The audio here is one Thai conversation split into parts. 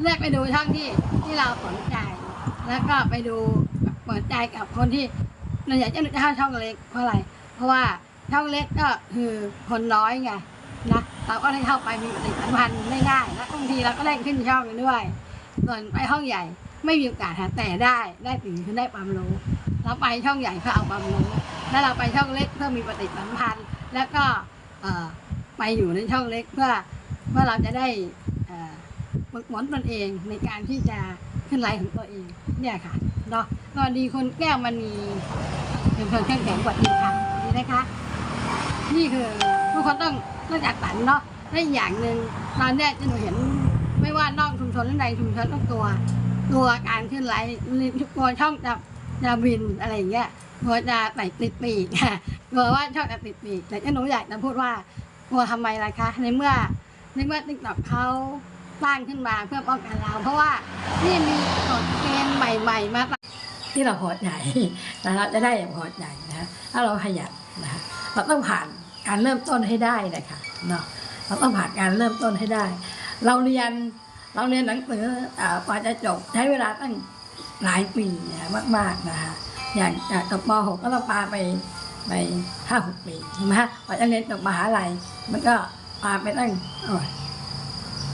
เลือกไปดูช่องที่ที่เราสนใจ แล้วก็ไปดูเปิดใจกับคนที่เราอยากจะจะเข้าช่องเล็กเพราะอะไร เพราะว่าช่องเล็กก็คือคนน้อยไงนะเราก็ได้เข้าไปมีปฏิสัมพันธ์ได้ง่ายและบางทีเราก็ได้ขึ้นช่องกันด้วย ส่วนไปห้องใหญ่ไม่มีโอกาสหาแต่ได้ได้สิ่งที่ได้ความรู้เราไปช่องใหญ่เพื่อเอาความรู้แล้วเราไปช่องเล็กเพื่อมีปฏิสัมพันธ์ แล้วก็เออไปอยู่ในช่องเล็กเพื่อเพื่อเราจะได้ ฝึกฝนตนเองในการที่จะขึ้นไลฟ์ของตัวเอง เนี่ยค่ะเนาะสวัสดีคุณแก้วมณีเป็นคนเข้มแข็งกว่าทีค่ะดีนะคะ นี่คือทุกคนต้องต้องจัดสรรเนาะและอีกอย่างหนึ่งตอนเนี้ยที่หนูเห็นไม่ว่านอกชุมชนหรือในชุมชนทุกตัว ตัวการขึ้นไลฟ์ทุกตัวช่องจะจะบินอะไรอย่างเงี้ยกลัวจะไปติดปีกกลัวว่าช่องจะติดปีกแต่ที่หนูอยากจะพูดว่า กลัวทำไมล่ะคะ ในเมื่อในเมื่อติ๊กต็อกเขา สร้างขึ้นมาเพื่อป้องกันเราเพราะว่านี่มีกฎเกณฑ์ใหม่ ๆ มาที่เราพอดใจนะเราจะได้อย่างพอดใจนะถ้าเราขยันนะคะเราต้องผ่านการเริ่มต้นให้ได้นะคะเนาะเราต้องผ่านการเริ่มต้นให้ได้ เราเรียนเราเรียนหนังสืออ่ากว่าจะจบใช้เวลาตั้งหลายปีนะมากๆนะคะอย่างจากจบม .6 ก็ต้องปาไปไปห้าหกปีใช่ไหมกว่าจะเรียนจบมหาลัยมันก็ปาไปตั้งอ้ย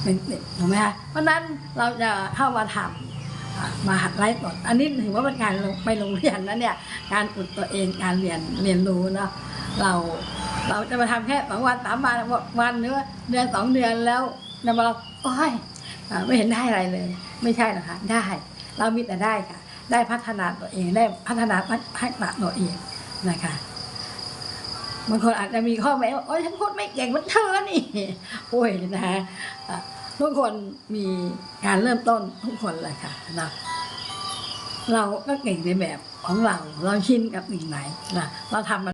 เป็นสิบถูกไหมฮะเพราะนั้นเราจะเข้ามาทำอ่ามาหัดไล่ตดอันนี้ถือว่าเป็นการไปโรงเรียนนะเนี่ยการฝึกตัวเองการเรียนเรียนรู้เนาะเราเราจะมาทำแค่สองวันสามวันวันหรือเดือนสองเดือนแล้วจะมาเราโอ้ยอ่าไม่เห็นได้อะไรเลย ไม่ใช่หรอกค่ะได้เรามีแต่ได้ค่ะ ได้พัฒนาตัวเองได้พัฒนาพัฒนาตัวเองนะคะ บางคนอาจจะมีข้อแม้ว่าโอ้ยฉันพูดไม่เก่งมันเธอนี่โอ้ยนะคะอะทุกคนมีการเริ่มต้นทุกคนเลยค่ะนะเราก็เก่งในแบบของเรา เราชินกับสิ่งไหนนะเราทำมัน